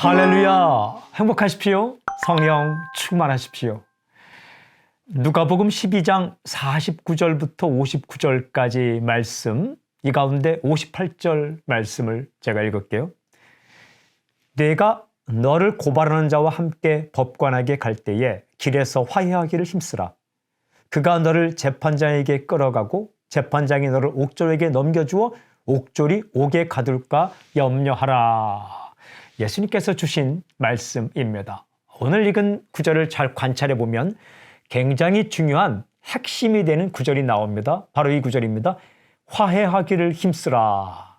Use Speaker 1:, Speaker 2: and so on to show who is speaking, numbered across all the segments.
Speaker 1: 할렐루야! 행복하십시오. 성령 충만하십시오. 누가복음 12장 49절부터 59절까지 말씀, 이 가운데 58절 말씀을 제가 읽을게요. 내가 너를 고발하는 자와 함께 법관에게 갈 때에 길에서 화해하기를 힘쓰라. 그가 너를 재판장에게 끌어가고 재판장이 너를 옥졸에게 넘겨주어 옥졸이 옥에 가둘까 염려하라. 예수님께서 주신 말씀입니다. 오늘 읽은 구절을 잘 관찰해 보면 굉장히 중요한 핵심이 되는 구절이 나옵니다. 바로 이 구절입니다. 화해하기를 힘쓰라.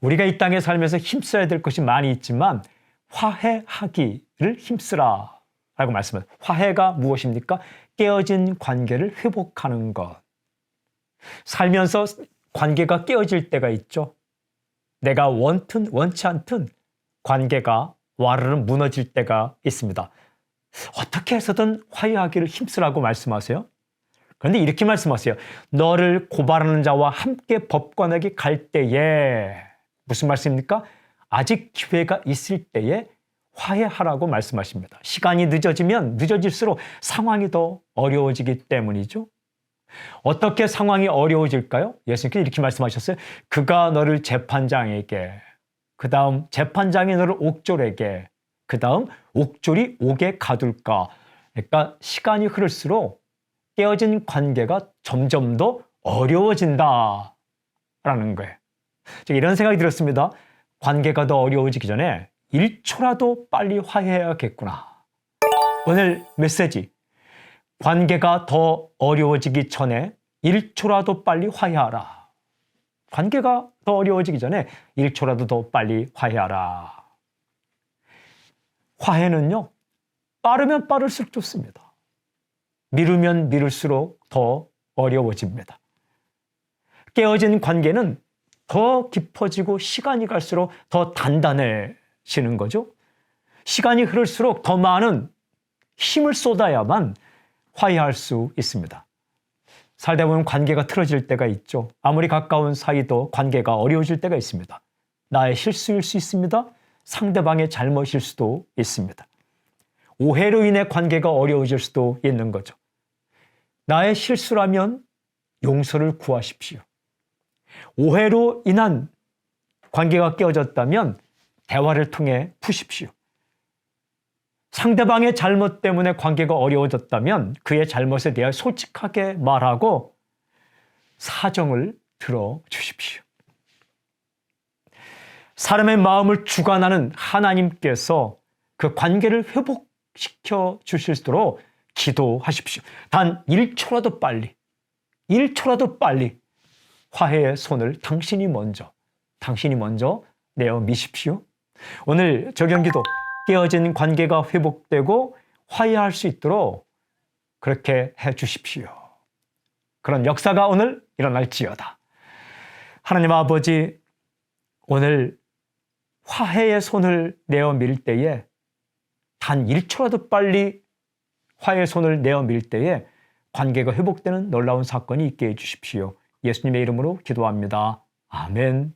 Speaker 1: 우리가 이 땅에 살면서 힘써야 될 것이 많이 있지만 화해하기를 힘쓰라. 라고 말씀을. 화해가 무엇입니까? 깨어진 관계를 회복하는 것. 살면서 관계가 깨어질 때가 있죠. 내가 원튼 원치 않든 관계가 와르르 무너질 때가 있습니다. 어떻게 해서든 화해하기를 힘쓰라고 말씀하세요. 그런데 이렇게 말씀하세요. 너를 고발하는 자와 함께 법관에게 갈 때에 무슨 말씀입니까? 아직 기회가 있을 때에 화해하라고 말씀하십니다. 시간이 늦어지면 늦어질수록 상황이 더 어려워지기 때문이죠. 어떻게 상황이 어려워질까요? 예수님께서 이렇게 말씀하셨어요. 그가 너를 재판장에게, 그 다음 재판장이 너를 옥졸에게, 그 다음 옥졸이 옥에 가둘까. 그러니까 시간이 흐를수록 깨어진 관계가 점점 더 어려워진다. 라는 거예요. 이런 생각이 들었습니다. 관계가 더 어려워지기 전에 1초라도 빨리 화해해야겠구나. 오늘 메시지. 관계가 더 어려워지기 전에 1초라도 빨리 화해하라. 관계가 더 어려워지기 전에 1초라도 더 빨리 화해하라. 화해는요, 빠르면 빠를수록 좋습니다. 미루면 미룰수록 더 어려워집니다. 깨어진 관계는 더 깊어지고 시간이 갈수록 더 단단해지는 거죠. 시간이 흐를수록 더 많은 힘을 쏟아야만 화해할 수 있습니다. 살다 보면 관계가 틀어질 때가 있죠. 아무리 가까운 사이도 관계가 어려워질 때가 있습니다. 나의 실수일 수 있습니다. 상대방의 잘못일 수도 있습니다. 오해로 인해 관계가 어려워질 수도 있는 거죠. 나의 실수라면 용서를 구하십시오. 오해로 인한 관계가 깨어졌다면 대화를 통해 푸십시오. 상대방의 잘못 때문에 관계가 어려워졌다면 그의 잘못에 대해 솔직하게 말하고 사정을 들어 주십시오. 사람의 마음을 주관하는 하나님께서 그 관계를 회복시켜 주실수록 기도하십시오. 단 1초라도 빨리, 1초라도 빨리 화해의 손을 당신이 먼저, 당신이 먼저 내어 미십시오. 오늘 적용기도 깨어진 관계가 회복되고 화해할 수 있도록 그렇게 해 주십시오. 그런 역사가 오늘 일어날지어다. 하나님 아버지, 오늘 화해의 손을 내어 밀 때에 단 1초라도 빨리 화해의 손을 내어 밀 때에 관계가 회복되는 놀라운 사건이 있게 해 주십시오. 예수님의 이름으로 기도합니다. 아멘.